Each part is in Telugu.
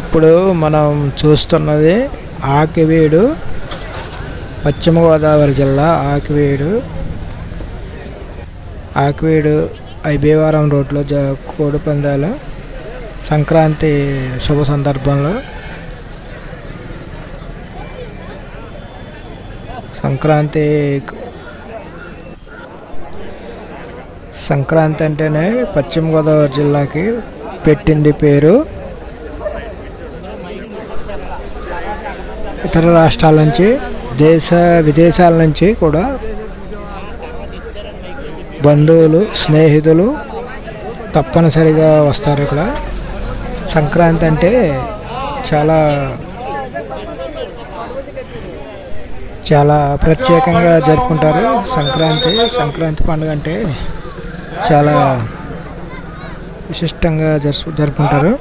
ఇప్పుడు మనం చూస్తున్నది ఆకివీడు పశ్చిమ గోదావరి జిల్లా ఆకివీడు. ఆకివీడు ఐబీవరం రోడ్లో జ కోడి పందాలు సంక్రాంతి శుభ సందర్భంలో. సంక్రాంతి సంక్రాంతి అంటేనే పశ్చిమ గోదావరి జిల్లాకి పెట్టింది పేరు. ఇతర రాష్ట్రాల నుంచి దేశ విదేశాల నుంచి కూడా బంధువులు స్నేహితులు తప్పనిసరిగా వస్తారు ఇక్కడ. సంక్రాంతి అంటే చాలా చాలా ప్రత్యేకంగా జరుపుకుంటారు. సంక్రాంతి సంక్రాంతి పండుగ అంటే చాలా విశిష్టంగా జరుపు జరుపుకుంటారు.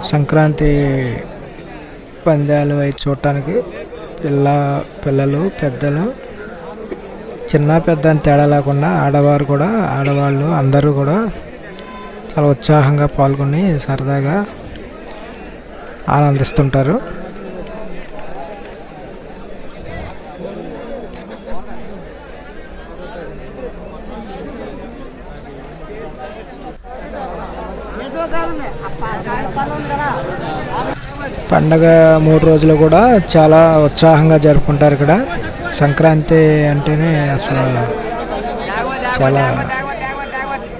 సంక్రాంతి పందాలు అవి చూడటానికి పిల్ల పిల్లలు పెద్దలు చిన్న పెద్ద అని తేడా లేకుండా ఆడవారు కూడా ఆడవాళ్ళు అందరూ కూడా చాలా ఉత్సాహంగా పాల్గొని సరదాగా ఆనందిస్తుంటారు. పండగ మూడు రోజులు కూడా చాలా ఉత్సాహంగా జరుపుకుంటారు ఇక్కడ. సంక్రాంతి అంటేనే అసలు చాలా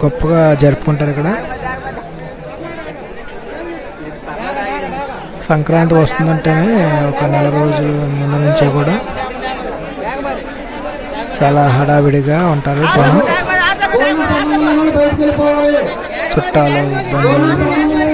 గొప్పగా జరుపుకుంటారు ఇక్కడ. సంక్రాంతి వస్తుందంటేనే ఒక నెల రోజుల ముందు నుంచే కూడా చాలా హడావిడిగా ఉంటారు జనం. చుట్టాలు బంధువులు.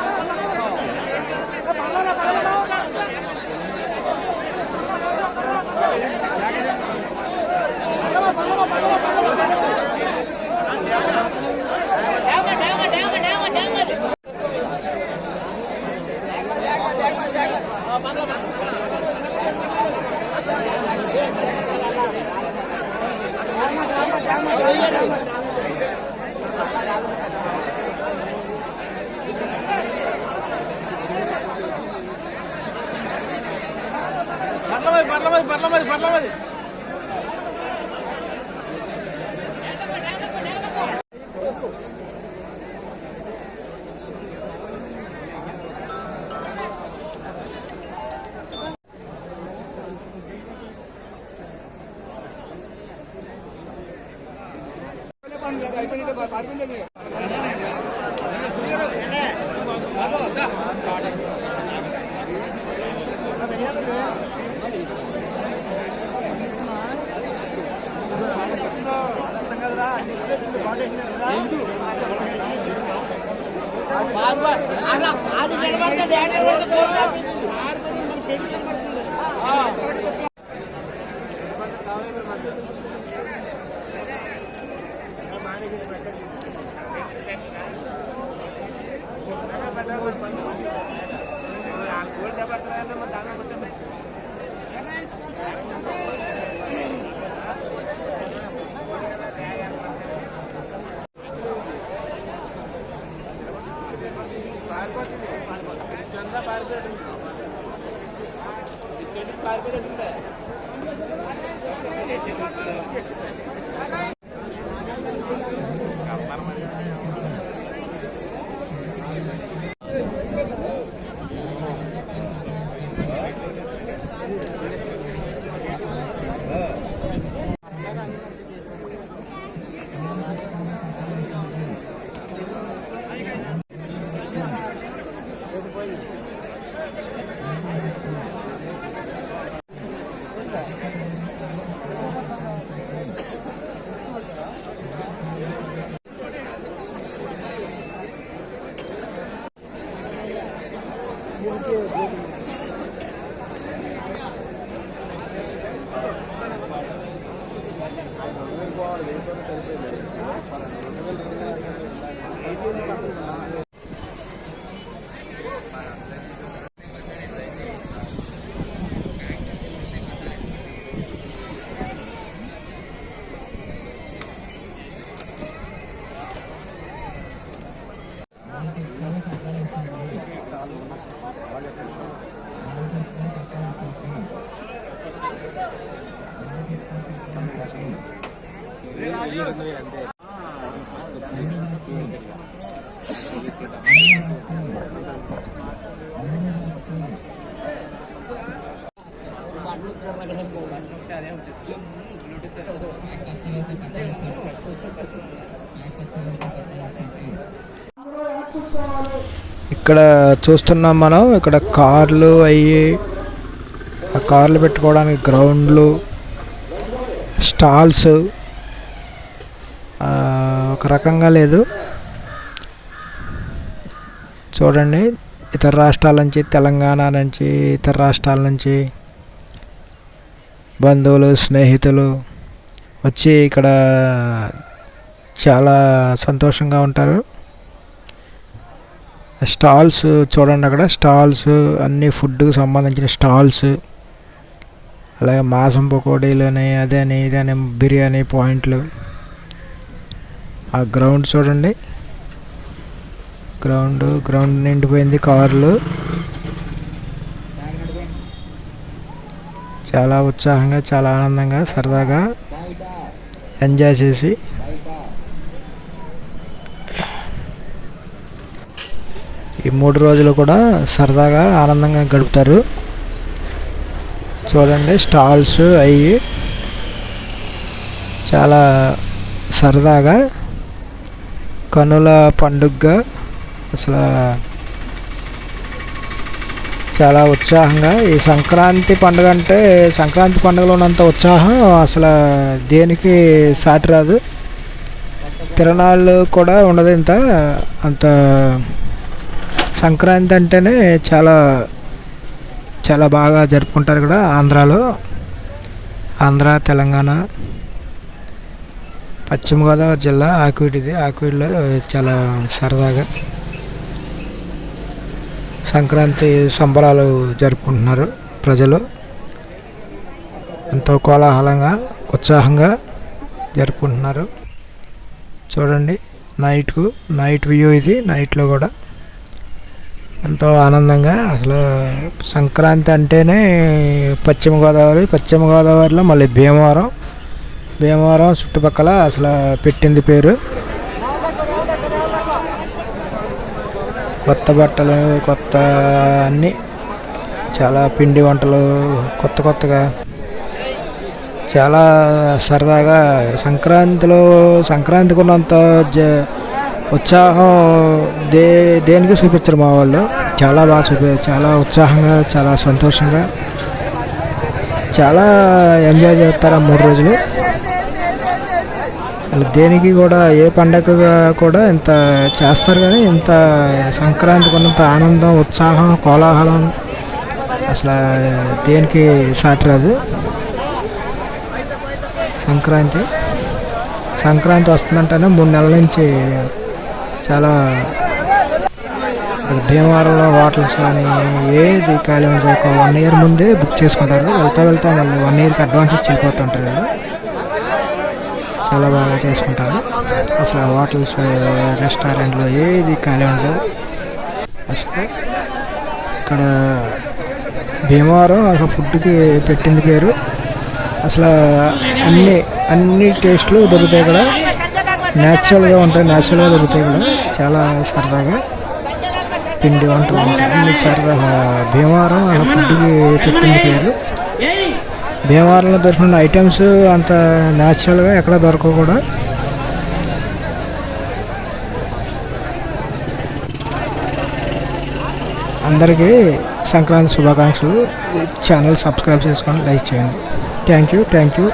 పెరిగి haber verelim de. ఇక్కడ చూస్తున్నాం మనం ఇక్కడ కార్లు అయ్యి ఆ కార్లు పెట్టుకోవడానికి గ్రౌండ్లు స్టాల్స్ ఒక రకంగా లేదు. చూడండి ఇతర రాష్ట్రాల నుంచి తెలంగాణ నుంచి ఇతర రాష్ట్రాల నుంచి బంధువులు స్నేహితులు వచ్చి ఇక్కడ చాలా సంతోషంగా ఉంటారు. స్టాల్స్ చూడండి అక్కడ స్టాల్స్ అన్ని ఫుడ్కు సంబంధించిన స్టాల్స్. అలాగే మాసం పకోడీలు అని అదని ఇదని బిర్యానీ పాయింట్లు. ఆ గ్రౌండ్ చూడండి. గ్రౌండ్ గ్రౌండ్ నిండిపోయింది కార్లు. చాలా ఉత్సాహంగా చాలా ఆనందంగా సరదాగా ఎంజాయ్ చేసి. ఈ మూడు రోజులు కూడా సరదాగా ఆనందంగా గడుపుతారు. చూడండి స్టాల్స్ అయ్యి చాలా సరదాగా కనుల పండుగగా అసలు చాలా ఉత్సాహంగా. ఈ సంక్రాంతి పండుగ అంటే సంక్రాంతి పండుగలో ఉన్నంత ఉత్సాహం అసలు దేనికి సాటి రాదు. తిరణాలు కూడా ఉండదు ఇంత. అంత సంక్రాంతి అంటేనే చాలా చాలా బాగా జరుపుకుంటారు ఇక్కడ ఆంధ్రాలో. ఆంధ్ర తెలంగాణ. పశ్చిమ గోదావరి జిల్లా ఇది. ఆకువీటిలో చాలా సరదాగా సంక్రాంతి సంబరాలు జరుపుకుంటున్నారు ప్రజలు. ఎంతో కోలాహలంగా ఉత్సాహంగా జరుపుకుంటున్నారు. చూడండి నైట్కు నైట్ వ్యూ ఇది నైట్లో కూడా. ఎంతో ఆనందంగా అసలు సంక్రాంతి అంటేనే పశ్చిమ గోదావరి పశ్చిమ గోదావరిలో మళ్ళీ భీమవరం. భీమవరం చుట్టుపక్కల అసలు పెట్టింది పేరు. కొత్త బట్టలు కొత్త అన్నీ చాలా పిండి వంటలు కొత్త కొత్తగా. చాలా సరదాగా సంక్రాంతిలో సంక్రాంతికి ఉన్నంత జ ఉత్సాహం దే దేనికి చూపించరు మా వాళ్ళు. చాలా బాగా చూపి చాలా ఉత్సాహంగా చాలా సంతోషంగా. చాలా ఎంజాయ్ చేస్తారు ఆ మూడు రోజులు. దేనికి కూడా ఏ పండగ కూడా ఇంత చేస్తారు కానీ ఇంత సంక్రాంతికి ఉన్నంత ఆనందం ఉత్సాహం కోలాహలం అసలు దేనికి సాటి రాదు. సంక్రాంతి. సంక్రాంతి వస్తుందంటేనే మూడు నెలల నుంచి చాలా భీమవరంలో హోటల్స్ కానీ ఏది ఖాళీ ఉంటుంది ఒక వన్ ఇయర్ ముందే బుక్ చేసుకుంటారు. వెళ్తా వెళ్తా మళ్ళీ వన్ ఇయర్కి అడ్వాన్స్ ఇచ్చి వెళ్ళిపోతుంటారు చాలా బాగా చేసుకుంటారు. అసలు హోటల్స్ రెస్టారెంట్లు ఏది ఖాళీ ఉండదు. అసలు ఇక్కడ భీమవరం అసలు ఫుడ్కి పెట్టింది పేరు. అసలు అన్ని అన్ని టేస్ట్లు దొరుకుతాయి ఇక్కడ న్యాచురల్గా ఉంటాయి న్యాచురల్గా దొరుకుతాయి ఇక్కడ చాలా సరదాగా పిండి వంటలు ఉంటాయి. అన్ని సరదాగా భీమవరం అలా ఫుడ్కి పెట్టింది పేరు. భీమవరంలో దొరికిన ఐటమ్స్ అంత న్యాచురల్గా ఎక్కడ దొరకవు కూడా. అందరికీ సంక్రాంతి శుభాకాంక్షలు. ఛానల్ సబ్స్క్రైబ్ చేసుకోండి లైక్ చేయండి. Thank you thank you.